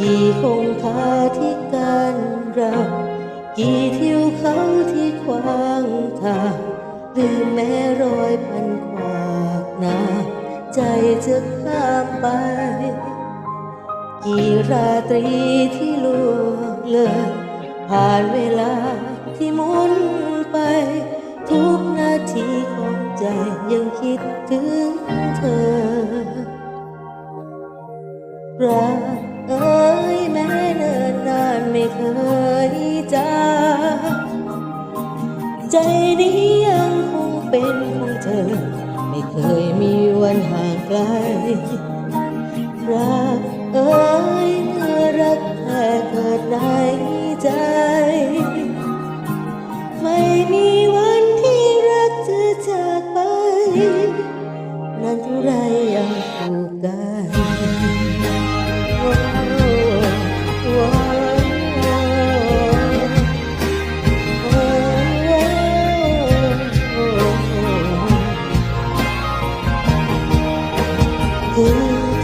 กี่คงคาที่กันเรากี่เทิวเขาที่ขวางทางลืมแม้รอยพันขวากหนาใจจะข้ามไป กี่ราตรีที่ล่วงเลยผ่านเวลาที่หมุนไป ทุกนาทีของใจยังคิดถึงเธอรัก เคยจางใจนี้ยังคงเป็นของเธอ ไม่เคยมีวันห่างไกลรักเอ้ย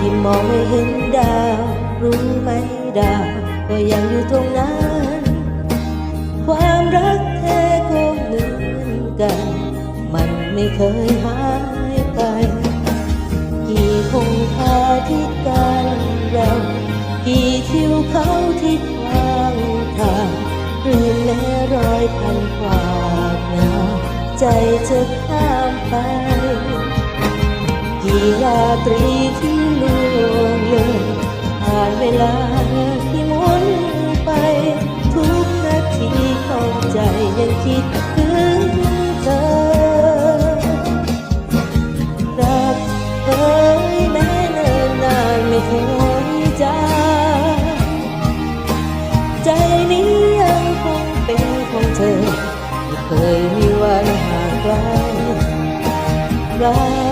ที่มองไม่เห็นดาว รู้ไหมดาว ก็ยังอยู่ตรงนั้น ความรักแท้ก็เหมือนกัน มันไม่เคยหายไป กี่คงคาที่กันเรา กี่ทิวเขาที่ขวางทางหรือแม้รอยพันขวาหนาใจจะข้ามไป กี่ราตรี เวลาที่หมุนไป ทุกนาทีของใจยังคิดถึงเธอรักเอยแม้เนนานไม่เคยจางใจนี้ยังคงเป็นของเธอไม่เคยมีวันห่างไกลรัก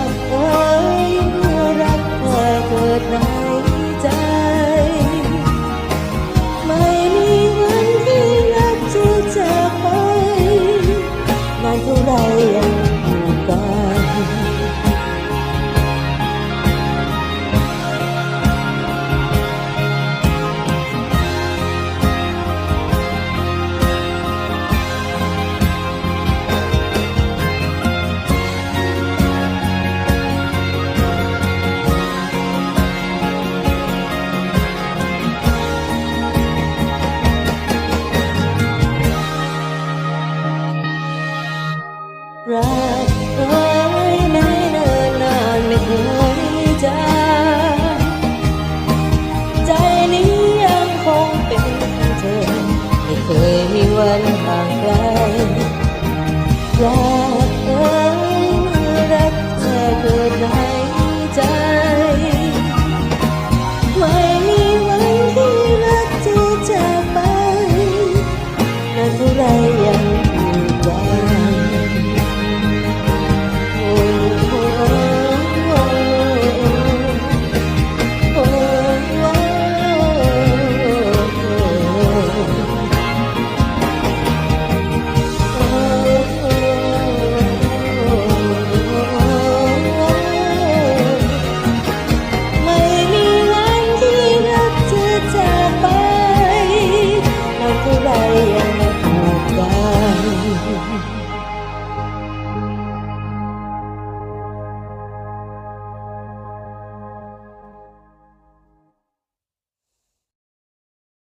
รักเอ้ยไม่นิ่นไม่เคยจากใจนี้ยังคงเป็นของเอไม่เคยมีวันห่างไก